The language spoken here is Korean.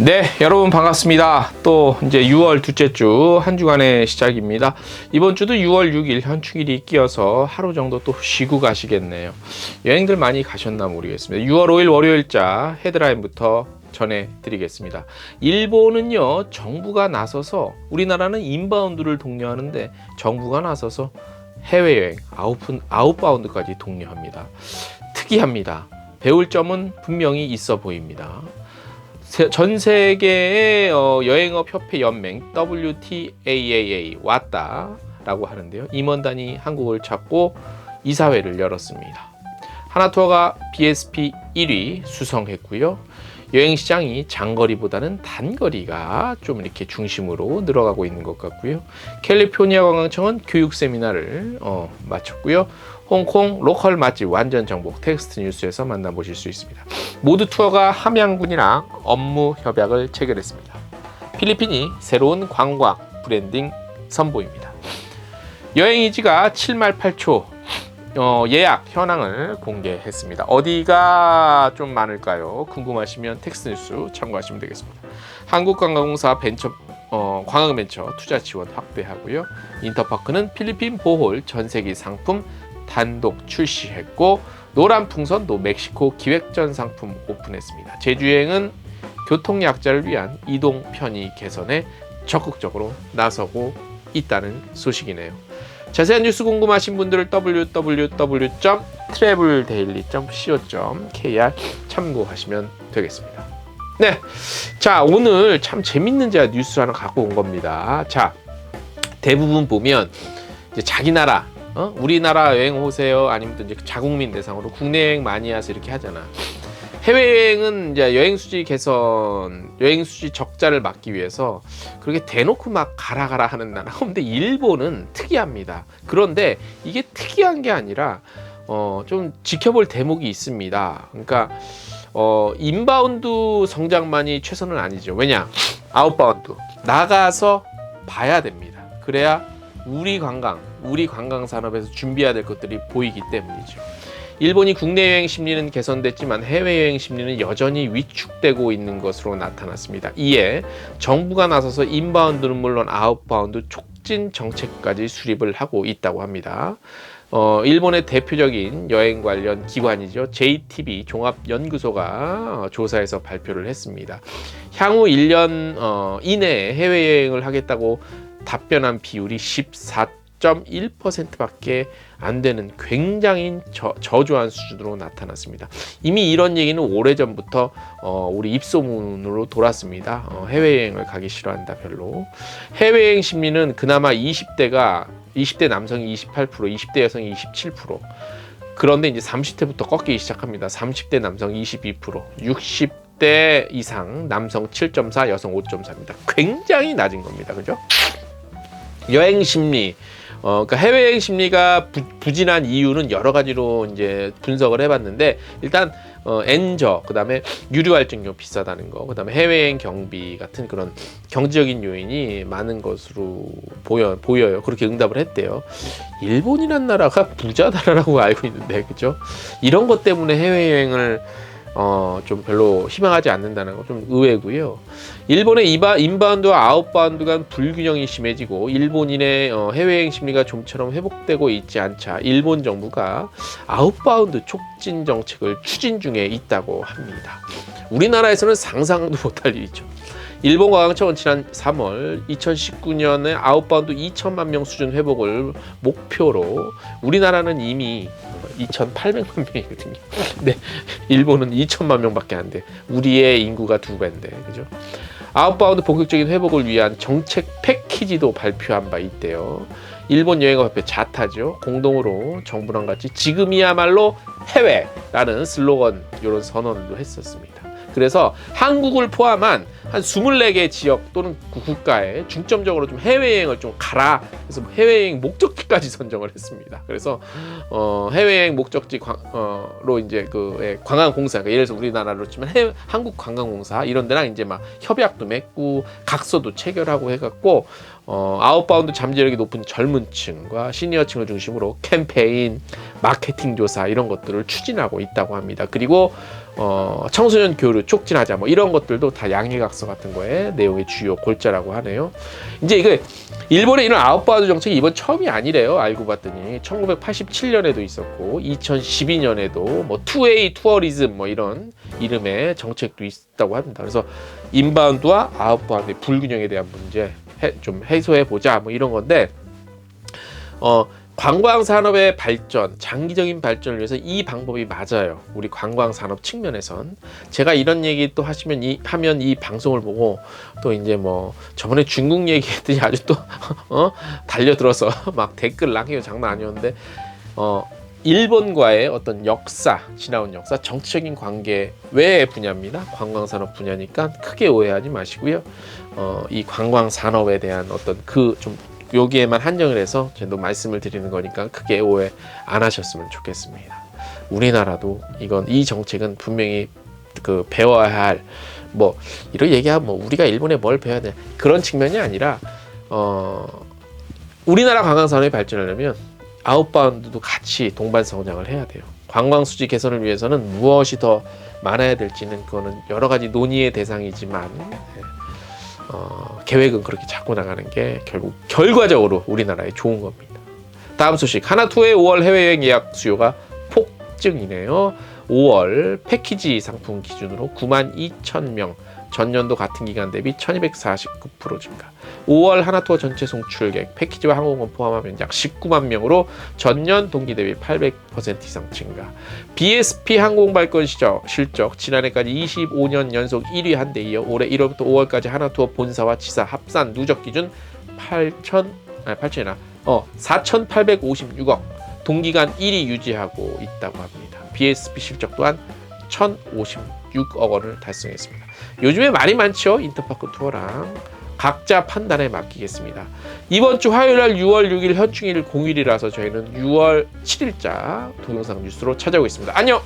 네, 여러분 반갑습니다. 또 이제 6월 둘째 주 한 주간의 시작입니다. 이번 주도 6월 6일 현충일이 끼어서 하루 정도 또 쉬고 가시겠네요. 여행들 많이 가셨나 모르겠습니다. 6월 5일 월요일자 헤드라인부터 전해드리겠습니다. 일본은요 정부가 나서서 우리나라는 인바운드를 독려하는데 정부가 나서서 해외여행 아웃 아웃바운드까지 독려합니다. 특이합니다. 배울 점은 분명히 있어 보입니다. 세- 전 세계의 어, 여행업 협회 연맹 WTAAA 왔다라고 하는데요. 임원단이 한국을 찾고 이사회를 열었습니다. 하나투어가 BSP 1위 수성했고요. 여행 시장이 장거리보다는 단거리가 좀 이렇게 중심으로 늘어가고 있는 것 같고요. 캘리포니아 관광청은 교육 세미나를 어, 마쳤고요. 홍콩 로컬 맛집 완전 정복 텍스트 뉴스에서 만나보실 수 있습니다. 모두 투어가 함양군이랑 업무 협약을 체결했습니다. 필리핀이 새로운 관광 브랜딩 선보입니다. 여행이지가 7말 8초 어, 예약 현황을 공개했습니다. 어디가 좀 많을까요? 궁금하시면 텍스트 뉴스 참고하시면 되겠습니다. 한국관광공사 벤처 어, 관광벤처 투자 지원 확대하고요. 인터파크는 필리핀 보홀 전세기 상품 단독 출시했고 노란 풍선도 멕시코 기획전 상품 오픈했습니다. 제주여행은 교통 약자를 위한 이동 편의 개선에 적극적으로 나서고 있다는 소식이네요. 자세한 뉴스 궁금하신 분들은 www.traveldaily.co.kr 참고하시면 되겠습니다. 네, 자 오늘 참 재밌는 제가 뉴스 하나 갖고 온 겁니다. 자 대부분 보면 이제 자기 나라, 어? 우리나라 여행 오세요, 아니면 또 이제 자국민 대상으로 국내 여행 많이 와서 이렇게 하잖아. 해외여행은 이제 여행 수지 개선, 여행 수지 적자를 막기 위해서 그렇게 대놓고 막 가라 가라 하는 나라. 근데 일본은 특이합니다. 그런데 이게 특이한 게 아니라 어, 좀 지켜볼 대목이 있습니다. 그러니까 어, 인바운드 성장만이 최선은 아니죠. 왜냐? 아웃바운드 나가서 봐야 됩니다. 그래야 우리 관광, 우리 관광 산업에서 준비해야 될 것들이 보이기 때문이죠. 일본이 국내 여행 심리는 개선됐지만 해외 여행 심리는 여전히 위축되고 있는 것으로 나타났습니다. 이에 정부가 나서서 인바운드는 물론 아웃바운드 촉진 정책까지 수립을 하고 있다고 합니다. 어, 일본의 대표적인 여행 관련 기관이죠. JTB 종합연구소가 어, 조사에서 발표를 했습니다. 향후 1년 어, 이내에 해외여행을 하겠다고 답변한 비율이 14.1%밖에 안 되는 굉장히 저, 저조한 수준으로 나타났습니다. 이미 이런 얘기는 오래전부터 어, 우리 입소문으로 돌았습니다. 어, 해외여행을 가기 싫어한다 별로. 해외여행 심리는 그나마 20대가 20대 남성이 28%, 20대 여성이 27%. 그런데 이제 30대부터 꺾이기 시작합니다. 30대 남성 22%, 60대 이상 남성 7.4, 여성 5.4입니다. 굉장히 낮은 겁니다. 그죠? 여행 심리, 어, 그러니까 해외여행 심리가 부, 부진한 이유는 여러 가지로 이제 분석을 해봤는데 일단 어, 엔저, 그다음에 유류 할증료 비싸다는 거, 그다음에 해외여행 경비 같은 그런 경제적인 요인이 많은 것으로 보여 보여요. 그렇게 응답을 했대요. 일본이란 나라가 부자 나라라고 알고 있는데 그죠? 이런 것 때문에 해외여행을 어, 좀 별로 희망하지 않는다는 거 좀 의외고요. 일본의 이바, 인바운드와 아웃바운드 간 불균형이 심해지고 일본인의 어, 해외여행 심리가 좀처럼 회복되고 있지 않자 일본 정부가 아웃바운드 촉진 정책을 추진 중에 있다고 합니다. 우리나라에서는 상상도 못할 일이죠. 일본 관광청은 지난 3월 2019년에 아웃바운드 2천만 명 수준 회복을 목표로 우리나라는 이미 2,800만 명이거든요. 네, 일본은 2천만 명밖에 안 돼. 우리의 인구가 두 배인데, 그죠? 아웃바운드 본격적인 회복을 위한 정책 패키지도 발표한 바 있대요. 일본 여행업 협회 자타죠. 공동으로 정부랑 같이 지금이야말로 해외라는 슬로건 이런 선언도 했었습니다. 그래서 한국을 포함한 한 24개 지역 또는 구- 국가에 중점적으로 좀 해외여행을 좀 가라. 그래서 해외여행 목적지까지 선정을 했습니다. 그래서 어, 해외여행 목적지 관, 어, 로 이제 그 예, 관광공사, 그러니까 예를 들어서 우리나라로 치면 해외, 한국 관광공사 이런 데랑 이제 막 협약도 맺고 각서도 체결하고 해갖고 어, 아웃바운드 잠재력이 높은 젊은 층과 시니어 층을 중심으로 캠페인, 마케팅 조사 이런 것들을 추진하고 있다고 합니다. 그리고 어, 청소년 교류 촉진하자 뭐 이런 것들도 다 양해각서 같은 거에 내용의 주요 골자라고 하네요. 이제 이거 일본의 이런 아웃바운드 정책이 이번 처음이 아니래요. 알고 봤더니 1987년에도 있었고 2012년에도 뭐 투웨이 투어리즘 뭐 이런 이름의 정책도 있다고 합니다. 그래서 인바운드와 아웃바운드의 불균형에 대한 문제 해, 좀 해소해 보자 뭐 이런 건데 어 관광 산업의 발전, 장기적인 발전을 위해서 이 방법이 맞아요. 우리 관광 산업 측면에선 제가 이런 얘기 또 하시면 이 하면 이 방송을 보고 또 이제 뭐 저번에 중국 얘기했더니 아주 또 어? 달려들어서 막 댓글 남기고 장난 아니었는데 어 일본과의 어떤 역사, 지나온 역사, 정치적인 관계 외의 분야입니다. 관광 산업 분야니까 크게 오해하지 마시고요. 어, 이 관광 산업에 대한 어떤 그 좀 여기에만 한정을 해서 저도 말씀을 드리는 거니까 크게 오해 안 하셨으면 좋겠습니다. 우리나라도 이건 이 정책은 분명히 그 배워야 할 뭐 이런 얘기하면 뭐 우리가 일본에 뭘 배워야 돼 그런 측면이 아니라 어 우리나라 관광 산업이 발전하려면 아웃바운드도 같이 동반 성장을 해야 돼요. 관광 수지 개선을 위해서는 무엇이 더 많아야 될지는 그거는 여러 가지 논의의 대상이지만 예, 어, 계획은 그렇게 잡고 나가는 게 결국 결과적으로 우리나라에 좋은 겁니다. 다음 소식 하나투어의 5월 해외여행 예약 수요가 폭증이네요. 5월 패키지 상품 기준으로 9만 2천 명 전년도 같은 기간 대비 1249% 증가. 5월 하나투어 전체 송출객 패키지와 항공권 포함하면 약 19만 명으로 전년 동기 대비 800% 이상 증가. BSP 항공 발권 실적, 실적 지난해까지 25년 연속 1위 한 데 이어 올해 1월부터 5월까지 하나투어 본사와 지사 합산 누적 기준 8천 아니 8천이나 어 4,856억 동기간 1위 유지하고 있다고 합니다. BSP 실적 또한 1,056억 원을 달성했습니다. 요즘에 말이 많죠 인터파크 투어랑 각자 판단에 맡기겠습니다. 이번 주 화요일 날 6월 6일 현충일 공휴일이라서 저희는 6월 7일자 동영상 뉴스로 찾아오겠습니다. 안녕.